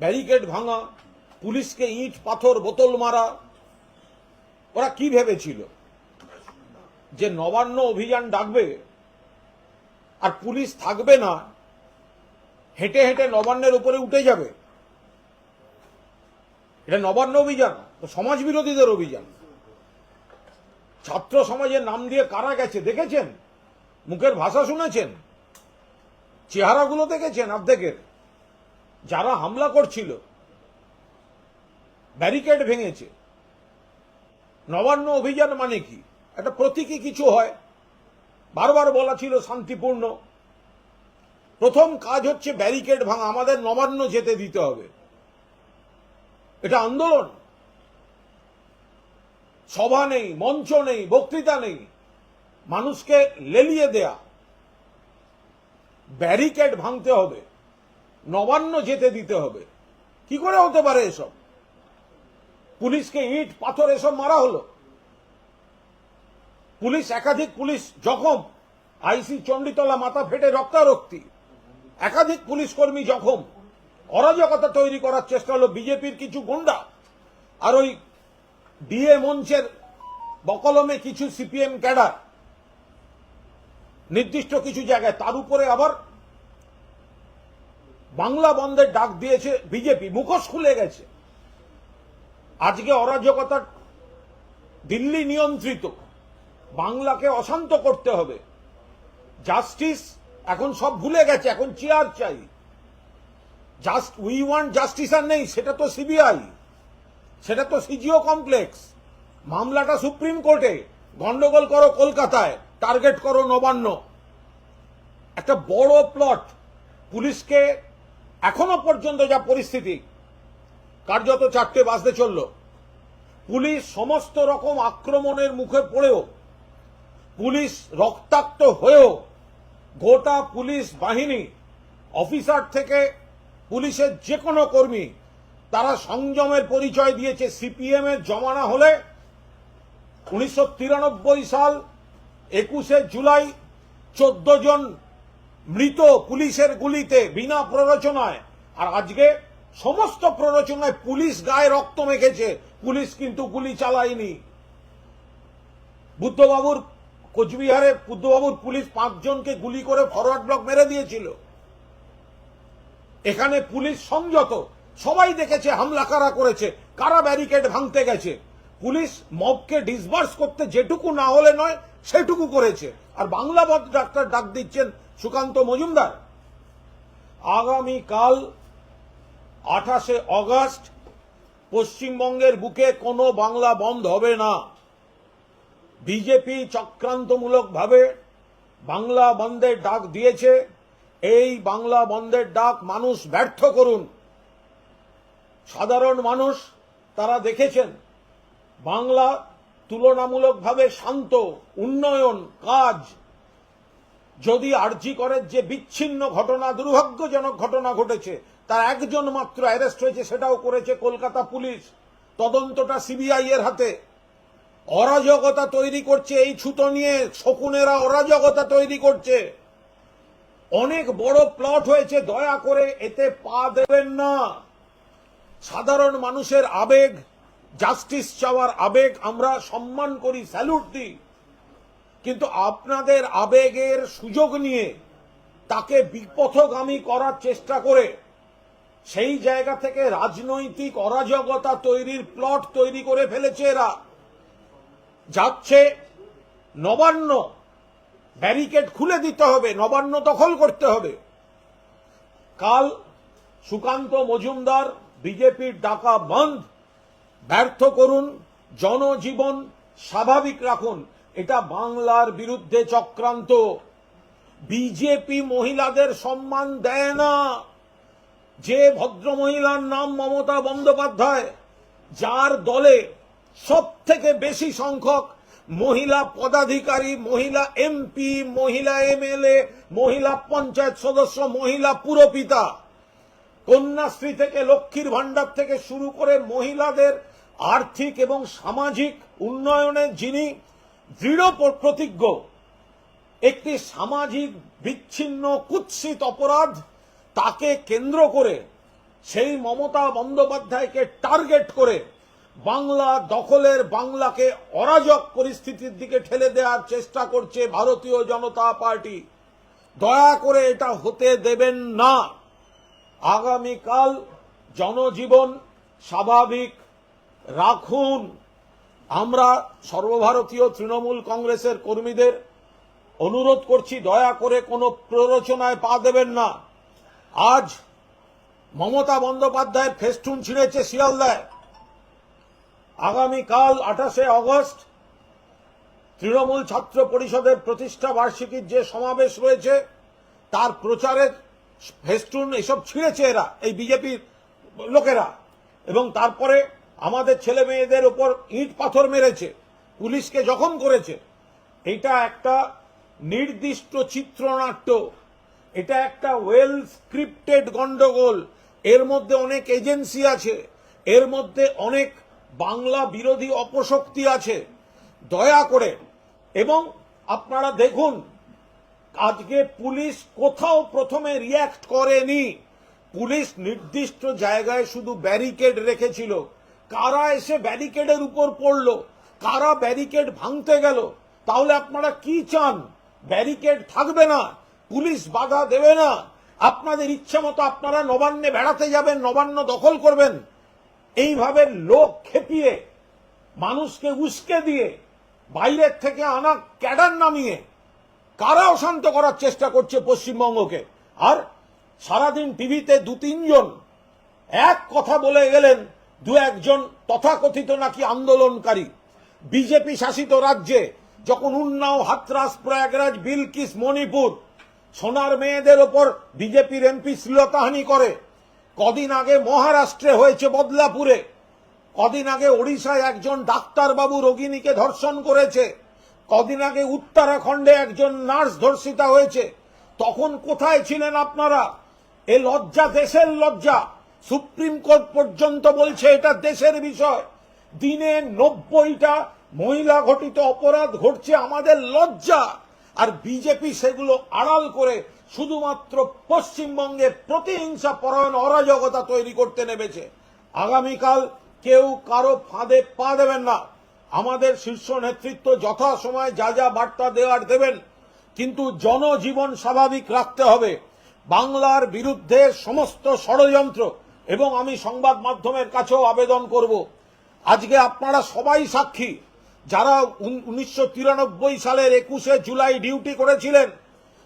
Barricade ভাঙা, পুলিশকে ইট, পাথর, বোতল মারা। ওরা কি ভেবেছিল? যে নবান্ন অভিযান ডাকবে আর পুলিশ থাকবে না, হেঁটে হেঁটে নবান্নের উপরে উঠে যাবে। এটা নবান্ন অভিযান সমাজ বিরোধীদের অভিযান। ছাত্র সমাজের নাম দিয়ে কারা গেছে, দেখেছেন? মুখের ভাষা শুনেছেন? চেহারাগুলো দেখেছেন অর্ধেকের যারা হামলা করছিল ব্যারিকেড ভেঙেছে। নবান্ন অভিযান মানে কি? একটা প্রতীকী কিছু হয়। বারবার বলা ছিল শান্তিপূর্ণ। প্রথম কাজ হচ্ছে ব্যারিকেড ভাঙা, আমাদের নবান্ন যেতে দিতে হবে। এটা আন্দোলন। সভা নেই, মঞ্চ নেই, বক্তৃতা নেই। মানুষকে লেলিয়ে দেয়া। ব্যারিকেড ভাঙতে হবে। নবান্ন যেতে দিতে হবে। কি করে হতে পারে এসব? পুলিশকে ইট, পাথর এসব মারা হলো। পুলিশ, একাধিক পুলিশ জখম। আইসি চণ্ডীতলা মাথা ফেটে রক্তারক্তি। একাধিক পুলিশ কর্মী জখম। অরাজকতা তৈরি করার চেষ্টা হলো বিজেপির কিছু গুন্ডা। আর ওই ডিএ মঞ্চের বকলমে কিছু সিপিএম ক্যাডার। নির্দিষ্ট কিছু জায়গায়, তার উপরে আবার বাংলা বন্ধের ডাক দিয়েছে বিজেপি, মুখোশ খুলে গেছে। আজকে অরাজকতা দিল্লি নিয়ন্ত্রিত। বাংলাকে অশান্ত করতে হবে। জাস্টিস এখন সব ভুলে গেছে, এখন চেয়ার চাই। জাস্ট, উই ওয়ান্ট জাস্টিস আর নেই, সেটা তো সিবিআই। সেটা তো সিজিও কমপ্লেক্স। মামলাটা সুপ্রিম কোর্টে, গন্ডগোল করো কলকাতায়, টার্গেট করো নবান্ন। একটা বড় প্লট, পুলিশকে এখনও পর্যন্ত যা পরিস্থিতি, কার্যত চারটে বাজতে চলল। পুলিশ সমস্ত রকম আক্রমণের মুখে পড়েও, পুলিশ রক্তাক্ত হয়েও গোটা পুলিশ বাহিনী, অফিসার থেকে পুলিশের যে কোনো কর্মী, তারা সংযমের পরিচয় দিয়েছে। সিপিএম এর জমানা হলে উনিশশো তিরানব্বই সাল একুশে জুলাই চোদ্দ জন মৃত পুলিশের গুলিতে বিনা প্ররোচনায়। আর আজকে সমস্ত প্ররোচনায় পুলিশ গায়ে রক্ত মেখেছে। পুলিশ কিন্তু গুলি চালায়নি। বুদ্ধবাবুর কোচবিহারে বুদ্ধবাবুর পুলিশ পাঁচজনকে গুলি করে ফরওয়ার্ড ব্লক মেরে দিয়েছিল। এখানে পুলিশ সংযত। সবাই দেখেছে হামলা কারা করেছে, কারা ব্যারিকেড ভাঙতে গেছে। পুলিশ মবকে ডিসবার্স করতে যেটুকু না হলে নয়, সেটুকু করেছে। আর বাংলা ডাক্তার ডাক দিচ্ছেন সুকান্ত মজুমদার। আগামী কাল আঠাশে অগস্ট পশ্চিমবঙ্গের বুকে কোনো বাংলা বন্ধ হবে না। বিজেপি চক্রান্তমূলকভাবে বাংলা বন্ধের ডাক দিয়েছে। এই বাংলা বন্ধের ডাক মানুষ ব্যর্থ করুন। সাধারণ মানুষ তারা দেখেছেন, বাংলা তুলনামূলকভাবে শান্ত, উন্নয়ন, কাজ যদি আরজি করের যে বিচ্ছিন্ন ঘটনা, দুর্ভাগ্যজনক ঘটনা ঘটেছে, তার একজন মাত্র অ্যারেস্ট হয়েছে, সেটাও করেছে কলকাতা পুলিশ। তদন্তটা সিবিআই এর হাতে। অরাজকতা তৈরি করছে এই ছুতো নিয়ে, শকুনেরা অরাজকতা তৈরি করছে। অনেক বড় প্লট হয়েছে, দয়া করে এতে পা দেবেন না। সাধারণ মানুষের আবেগ জাস্টিস চাওয়ার আবেগ আমরা সম্মান করি স্যালুট দিই। কিন্তু আপনাদের আবেগের সুযোগ নিয়ে তাকে বিপথগামী করার চেষ্টা করে সেই জায়গা থেকে রাজনৈতিক অরাজকতা তৈরির প্লট তৈরি করে ফেলেছে এরা। যাচ্ছে নবান্ন। ব্যারিকেড খুলে দিতে হবে, নবান্ন দখল করতে হবে। কাল সুকান্ত মজুমদার, বিজেপির ডাকা বন্ধ। ব্যর্থ করুন, জনজীবন স্বাভাবিক রাখুন। এটা বাংলার বিরুদ্ধে চক্রান্ত। বিজেপি মহিলাদের সম্মান দেয় না। যে ভদ্র মহিলার নাম মমতা বন্দ্যোপাধ্যায়, যার দলে সব থেকে বেশি সংখ্যক মহিলা পদাধিকারী, মহিলা এমপি, মহিলা এমএলএ, মহিলা পঞ্চায়েত সদস্য, মহিলা পুরপিতা, কন্যাশ্রী থেকে লক্ষ্মীর ভাণ্ডার থেকে শুরু করে মহিলাদের আর্থিক এবং সামাজিক উন্নয়নে যিনি দৃঢ় প্র- প্রতিজ্ঞ। একটি সামাজিক বিচ্ছিন্ন কুৎসিত অপরাধ তাকে কেন্দ্র করে, সেই মমতা বন্দ্যোপাধ্যায়কে টার্গেট করে বাংলা দখলের বাংলাকে অরাজক পরিস্থিতির দিকে ঠেলে দেওয়ার চেষ্টা করছে ভারতীয় জনতা পার্টি। দয়া করে এটা হতে দেবেন না। আগামীকাল জনজীবন স্বাভাবিক রাখুন। আমরা সর্বভারতীয় তৃণমূল কংগ্রেসের কর্মীদের অনুরোধ করছি, দয়া করে কোনো প্ররোচনায় পা দেবেন না। আজ মমতা বন্দ্যোপাধ্যায়ের ফেস্টুন ছিঁড়েছে শিয়ালদায়। আগামীকাল আঠাশে অগস্ট তৃণমূল ছাত্র পরিষদের প্রতিষ্ঠা বার্ষিকীর যে সমাবেশ রয়েছে, তার প্রচারের ফেস্টুন এসব ছিঁড়েছে এরা, এই বিজেপির লোকেরা। এবং তারপরে আমাদের ছেলে মেয়েদের উপর ইট পাথর মেরেছে, পুলিশকে জখম করেছে। এটা একটা নির্দিষ্ট চিত্রনাট্য। এটা একটা ওয়েল স্ক্রিপ্টেড গন্ডগোল। এর মধ্যে অনেক এজেন্সি আছে, এর মধ্যে অনেক বাংলা বিরোধী অপশক্তি আছে। দয়া করে, এবং আপনারা দেখুন, আজকে পুলিশ কোথাও প্রথমে রিয়্যাক্ট করেনি। পুলিশ নির্দিষ্ট জায়গায় শুধু ব্যারিকেড রেখেছিল। কারা এসে ব্যারিকেডের উপর পড়ল? কারা ব্যারিকেড ভাঙতে গেল? তাহলে আপনারা কি চান? ব্যারিকেড থাকবে না, পুলিশ বাধা দেবে না। আপনাদের ইচ্ছে মতো আপনারা নবান্নে বেড়াতে যাবেন, নবান্ন দখল করবেন। এইভাবে লোক খেপিয়ে, মানুষকে উস্কে দিয়ে, বাইরের থেকে আনা ক্যাডার নামিয়ে কারা অশান্ত করার চেষ্টা করছে পশ্চিমবঙ্গকে? আর সারাদিন টিভিতে দু তিনজন এক কথা বলে গেলেন দু একজন তথাকথিত নাকি আন্দোলনকারী। বিজেপি শাসিত রাজ্যে যখন উন্নাও, হাতরাস, প্রয়াগরাজ, বিলকিস, মণিপুর, সোনার মেয়েদের ওপর বিজেপির এমপি শ্লীলতাহানি করে, কদিন আগে মহারাষ্ট্রে হয়েছে বদলাপুরে, কদিন আগে ওড়িশায় একজন ডাক্তারবাবু রোগিণীকে ধর্ষণ করেছে, কদিন আগে উত্তরাখণ্ডে একজন নার্স ধর্ষিতা হয়েছে, তখন কোথায় ছিলেন আপনারা? এ লজ্জা, দেশের লজ্জা। সুপ্রিম কোর্ট পর্যন্ত বলছে এটা দেশের বিষয়। দিনে নব্বইটা মহিলা ঘটিত অপরাধ ঘটছে আমাদের লজ্জা। আর বিজেপি সেগুলো আড়াল করে শুধুমাত্র পশ্চিমবঙ্গে প্রতিহিংসা, পরায়ণ, অরাজকতা তৈরি করতে নেমেছে। আগামীকাল কেউ কারও ফাঁদে পা দেবেন না। আমাদের শীর্ষ নেতৃত্ব যথাসময়ে যা যা বার্তা দেওয়ার দেবেন। কিন্তু জনজীবন স্বাভাবিক রাখতে হবে। বাংলার বিরুদ্ধে সমস্ত ষড়যন্ত্র এবং আমি সংবাদ মাধ্যমের কাছেও আবেদন করব। আজকে আপনারা সবাই সাক্ষী, যারা উনিশশো তিরানব্বই সালের একুশে জুলাই ডিউটি করেছিলেন,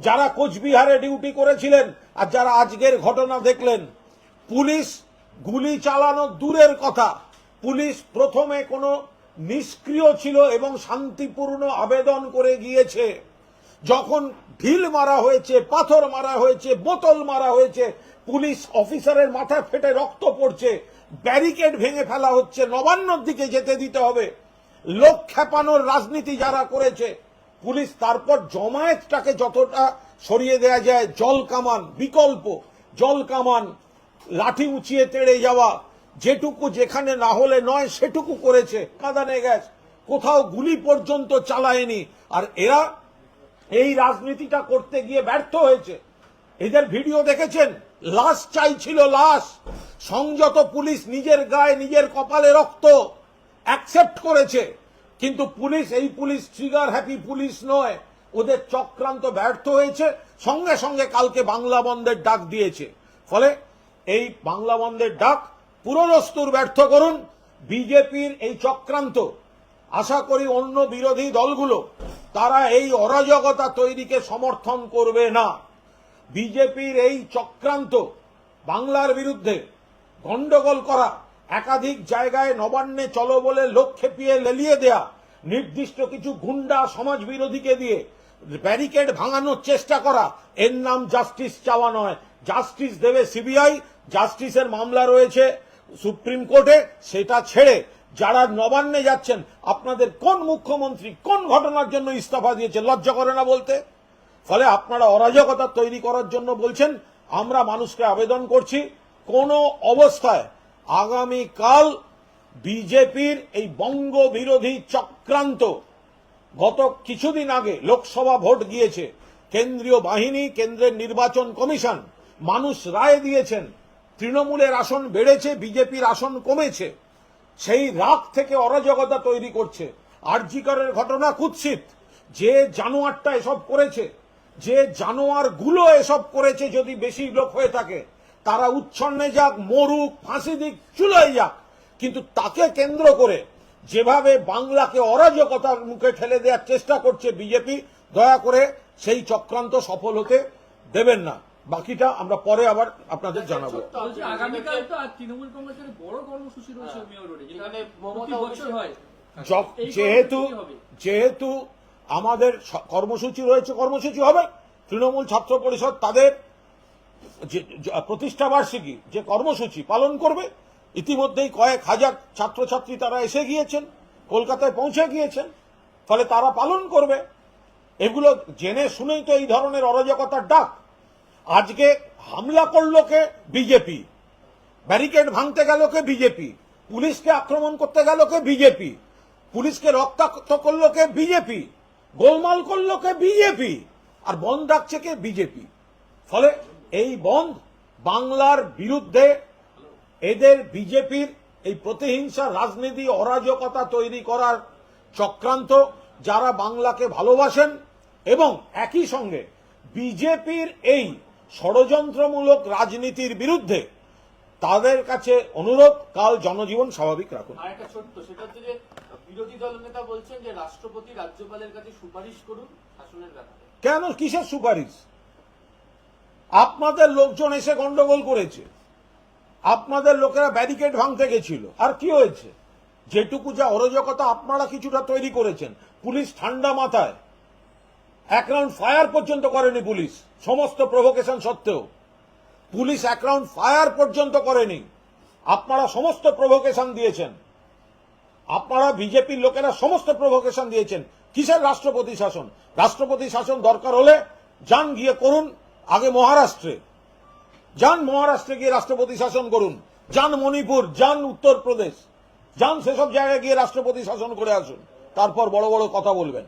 যারা কোচবিহারে ডিউটি করেছিলেন, আর যারা আজকের ঘটনা দেখলেন। পুলিশ গুলি চালানো দূরের কথা। পুলিশ প্রথমে কোনো নিষ্ক্রিয় ছিল এবং শান্তিপূর্ণ আবেদন করে গিয়েছে। যখন ঢিল মারা হয়েছে, পাথর মারা হয়েছে, বোতল মারা হয়েছে, পুলিশ অফিসারের মাথা ফেটে রক্ত পড়ছে, ব্যারিকেড ভেঙে ফেলা হচ্ছে, নবান্নর দিকে যেতে দিতে হবে। লোক খেপানোর রাজনীতি যারা করেছে, পুলিশ তারপর জমায়েতটাকে যতটা সরিয়ে দেয়া যায়, জল কামান, বিকল্প, জল কামান, লাঠি উঁচিয়ে তেড়ে যাওয়া, যেটুকু যেখানে না হলে নয়, সেটুকু করেছে। কাঁদানে গ্যাস, কোথাও গুলি পর্যন্ত চালায়নি। আর এরা এই রাজনীতিটা করতে গিয়ে ব্যর্থ হয়েছে। এদের ভিডিও দেখেছেন? লাশ চাইছিল লাশ। সংযত পুলিশ নিজের গায়ে নিজের কপালে রক্ত অ্যাকসেপ্ট করেছে। কিন্তু পুলিশ, এই পুলিশ ট্রিগার হ্যাপি পুলিশ নয়। ওদের চক্রান্ত ব্যর্থ হয়েছে। সঙ্গে সঙ্গে কালকে বাংলা বন্ধের ডাক দিয়েছে। ফলে এই বাংলা বন্ধের ডাক পুরোদস্তুর ব্যর্থ করুন। বিজেপির এই চক্রান্ত। আশা করি অন্য বিরোধী দলগুলো তারা এই অরাজকতা তৈরিকে সমর্থন করবে না। বিজেপির এই চক্রান্ত, বাংলার বিরুদ্ধে গন্ডগোল করা, একাধিক জায়গায় নবান্নে চলো বলে লোক খেপিয়ে লেলিয়ে দেয়া, নির্দিষ্ট কিছু গুন্ডা সমাজ বিরোধীকে দিয়ে ব্যারিকেড ভাঙানোর চেষ্টা করা, এর নাম জাস্টিস চাওয়া নয়। জাস্টিস দেবে সিবিআই, জাস্টিসের মামলা রয়েছে সুপ্রিম কোর্টে, সেটা ছেড়ে যারা নবান্নে যাচ্ছেন, আপনাদের কোন মুখ্যমন্ত্রী কোন ঘটনার জন্য ইস্তফা দিয়েছে লজ্জা করে না বলতে? ফলে আপনারা অরাজকতা তৈরি করার জন্য বলছেন, আমরা মানুষকে আবেদন করছি, কোন অবস্থায় আগামীকাল বিজেপির এই বঙ্গ বিরোধী চক্রান্ত গত কিছুদিন আগে লোকসভা ভোট গিয়েছে, কেন্দ্রীয় বাহিনী, কেন্দ্রের নির্বাচন কমিশন, মানুষ রায় দিয়েছেন, তৃণমূলের আসন বেড়েছে, বিজেপির আসন কমেছে। সেই রাগ থেকে অরাজকতা তৈরি করছে। আরজিকরের ঘটনা কুৎসিত। যে জানোয়ারটা এসব করেছে, যে জানোয়ারগুলো এসব করেছে যদি বেশি লোক হয়ে থাকে, তারা উচ্ছন্নে যাক, মরুক, ফাঁসি দিক, চুলোয় যাক। কিন্তু তাকে কেন্দ্র করে যেভাবে বাংলাকে অরাজকতার মুখে ঠেলে দেওয়ার চেষ্টা করছে বিজেপি, দয়া করে সেই চক্রান্ত সফল হতে দেবেন না। বাকিটা আমরা পরে আবার আপনাদের জানাব। আগামীকাল তো তৃণমূল কংগ্রেসের বড় কর্মসূচি রয়েছে যেখানে হয়। যেহেতু কর্মসূচি হবে। যেহেতু আমাদের কর্মসূচি রয়েছে কর্মসূচি হবে। তৃণমূল ছাত্র পরিষদ তাদের প্রতিষ্ঠা বার্ষিকী যে কর্মসূচি পালন করবে ইতিমধ্যেই কয়েক হাজার ছাত্রছাত্রী তারা এসে গিয়েছেন কলকাতায় পৌঁছে গিয়েছেন। ফলে তারা পালন করবে। এগুলো জেনে শুনেই তো এই ধরনের অরাজকতার ডাক। আজকে হামলা করল কে বিজেপি? ব্যারিকেড ভাঙতে গেল কে বিজেপি? পুলিশকে আক্রমণ করতে গেল কে বিজেপি? পুলিশকে রক্তাক্ত করল কে বিজেপি? গোলমাল করল কে বিজেপি? আর বন্ধ ডাকছে কে বিজেপি? ফলে এই বন্ধ বাংলার বিরুদ্ধে এদের বিজেপির এই প্রতিহিংসা, রাজনীতি, অরাজকতা তৈরি করার চক্রান্ত, যারা বাংলাকে ভালোবাসেন এবং একই সঙ্গে বিজেপির এই ষড়যন্ত্রমূলক রাজনীতির বিরুদ্ধে তাদের কাছে অনুরোধ কাল জনজীবন স্বাভাবিক রাখুন। আর একটা ছোট্ট সেটা হচ্ছে যে বিরোধী দল নেতা বলছেন যে রাষ্ট্রপতি রাজ্যপালের কাছে সুপারিশ করুন শাসনের ব্যাপারে। কেন? কিসের সুপারিশ? আপনাদের লোকজন এসে গন্ডগোল করেছে। আপনাদের লোকেরা ব্যারিকেড ভাঙতে গেছিল। আর কি হয়েছে? যেটুকু যা অরাজকতা আপনারা কিছুটা তৈরি করেছেন। পুলিশ ঠান্ডা মাথায়। এক রাউন্ড ফায়ার পর্যন্ত করেনি পুলিশ, সমস্ত প্রভোকেশন সত্ত্বেও। পুলিশ এক রাউন্ড ফায়ার পর্যন্ত করেনি। আপনারা সমস্ত প্রভোকেশন দিয়েছেন। আপনারা বিজেপির লোকেরা সমস্ত প্রভোকেশন দিয়েছেন। কিসের রাষ্ট্রপতি শাসন? রাষ্ট্রপতি শাসন দরকার হলে যান গিয়ে করুন, আগে মহারাষ্ট্রে। যান মহারাষ্ট্রে গিয়ে রাষ্ট্রপতি শাসন করুন। যান মণিপুর, যান উত্তরপ্রদেশ। যান সেসব জায়গায় গিয়ে রাষ্ট্রপতি শাসন করে আসুন। তারপর বড় বড় কথা বলবেন।